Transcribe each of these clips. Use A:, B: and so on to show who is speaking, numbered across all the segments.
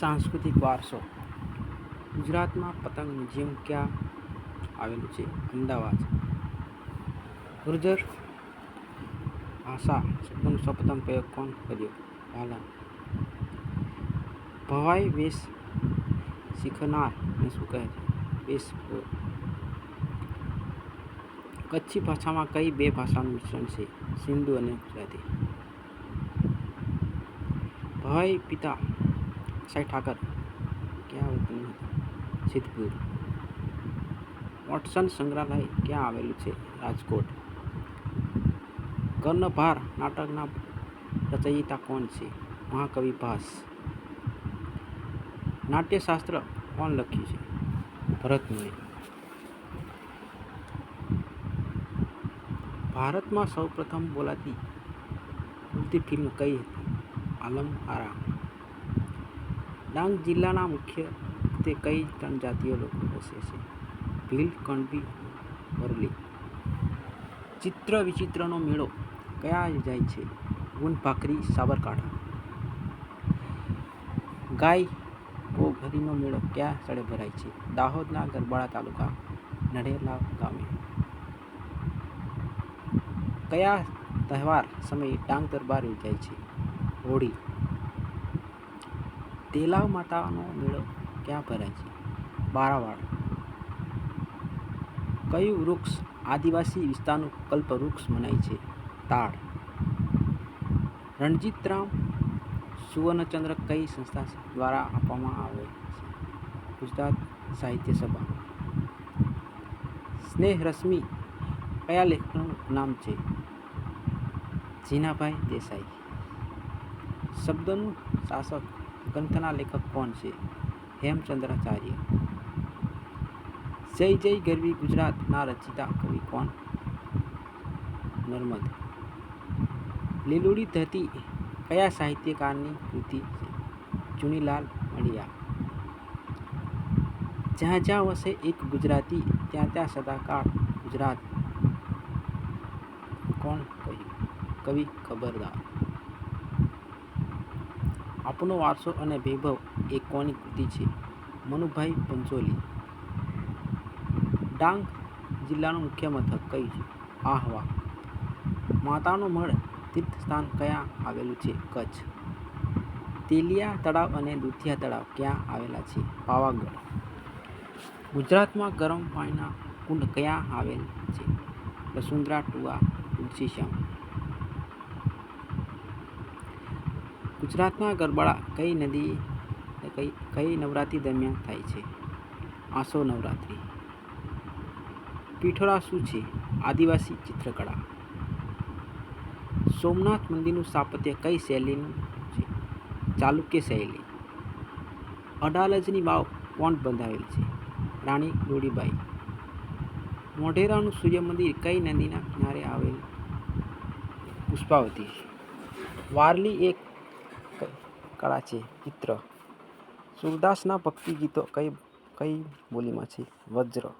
A: સાંસ્કૃતિક વારસો. ગુજરાતમાં પતંગ મ્યુઝિયમ ક્યાં આવેલું છે? અમદાવાદ. ગુર્જર ભાષા શબ્દનો સૌપ્રથમ પ્રયોગ કોણ કર્યો? પાલન ભવાઈ વેશ શીખનાર ને શું કહે છે? વેશ કચ્છી ભાષામાં કઈ બે ભાષાનું મિશ્રણ છે? સિંધુ અને ગુજરાતી. ભવાઈ પિતા સાઈ ઠાકર ક્યાં વતની સિદ્ધપુર. વોટસન સંગ્રહાલય ક્યાં આવેલું છે? રાજકોટ. કર્ણભાર નાટકના રચયિતા કોણ છે? મહાકવિ ભાસ. નાટ્યશાસ્ત્ર કોણ લખ્યું છે? ભરતમુનિ. ભારતમાં સૌપ્રથમ બોલાતી ઉડતી ફિલ્મ કઈ હતી? આલમ આરા ડાંગ જિલ્લાના મુખ્ય તે કઈ ત્રણ જાતિઓ લોકો વસે છે? ભીલ કણબી વરલી. ચિત્ર વિચિત્રનો મેળો કયા યોજાય છે? ગુણ ભાખરી, સાબરકાંઠા. ગાય ભોગરીનો મેળો ક્યાં સ્થળે ભરાય છે? દાહોદના ગરબાડા તાલુકા, નડેલા ગામે. કયા તહેવાર સમયે ડાંગ દરબાર યોજાય છે? હોળી તેલાવ માતાનો મેળો ક્યાં ભરાય છે? બારાવાડ. કયું વૃક્ષ આદિવાસી વિસ્તારનું કલ્પવૃક્ષ મનાય છે? તાળ રણજીતરામ સુવર્ણચંદ્રક કઈ સંસ્થા દ્વારા આપવામાં આવે છે? ગુજરાત સાહિત્ય સભા. સ્નેહ રશ્મિ કયા લેખકનું નામ છે? જીનાભાઈ દેસાઈ. શબ્દનું શાસક ગ્રંથના લેખક કોણ છે? હેમચંદ્રાચાર્ય જય જય ગરવી ગુજરાતના રચિતા કવિ કોણ? નર્મદ. લીલુડી ધરતી કયા સાહિત્યકારની કૃતિ છે? ચુનીલાલ મળિયા જ્યાં જ્યાં વસે એક ગુજરાતી, ત્યાં ત્યાં સદાકાળ ગુજરાત. કોણ કહ્યું? કવિ ખબરદાર. આપણો વારસો અને વૈભવ એ કોની કૃતિ છે? મનુભાઈ પંચોલી. ડાંગ જિલ્લાનું મુખ્ય મથક કયું છે? આહવા. માતાનો મઢ તીર્થસ્થાન ક્યાં આવેલું છે? કચ્છ. તેલિયા તળાવ અને દુધિયા તળાવ ક્યાં આવેલા છે? પાવાગઢ. ગુજરાતમાં ગરમ પાણીના કુંડ ક્યાં આવેલ છે? વસુંધરા ટુવા તુલસીશ્યામ ગુજરાતના ગરબડા કઈ નદી, કઈ કઈ નવરાત્રિ દરમિયાન થાય છે? આસો નવરાત્રિ. પીઠોરા શું છે? આદિવાસી ચિત્રકળા. સોમનાથ મંદિરનું સ્થાપત્ય કઈ શૈલીનું છે? ચાલુક્ય શૈલી. અડાલજની વાવ કોણ બંધાવેલ છે? રાણી ડોડીબાઈ મોઢેરાનું સૂર્ય મંદિર કઈ નદીના કિનારે આવેલ? પુષ્પાવતી. વારલી એક કળા છે ચિત્ર સુરદાસના ભક્તિ ગીતો કઈ કઈ બોલીમાં છે વજ્ર.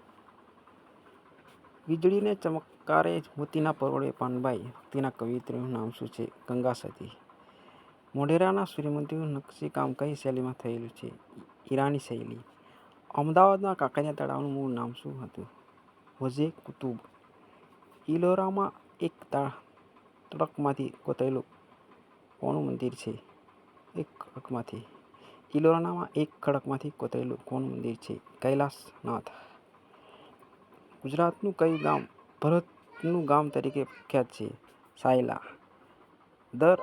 A: વીજળીને ચમકારે મોતીના પરોળે પાનબાઈ, ભક્તિના કવિત્રીનું નામ શું છે? ગંગા સતી મોઢેરાના સૂર્યમંદિરનું નકશીકામ કઈ શૈલીમાં થયેલું છે? ઈરાની શૈલી. અમદાવાદના કાંકરિયા તળાવનું મૂળ નામ શું હતું? વજે કુતુબ. ઇલોરામાં એક તળકમાંથી કોતરેલું કોનું મંદિર છે? એક ખડકમાંથી ઇલોરાનામાં એક ખડકમાંથી કોતરેલું કોણ મંદિર છે? કૈલાસનાથ. ગુજરાતનું કયું ગામ? ભરતનું ગામ તરીકે પ્રખ્યાત છે. સાયલા. દર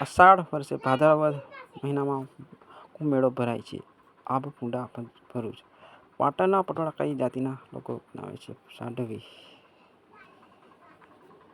A: અષાઢ વર્ષે ભાદરવદ મહિનામાં કુંભ મેળો ભરાય છે. આબપુંડા ભરૂચ. પાટણના પટોળા કઈ જાતિના લોકો બનાવે છે? સાઢવી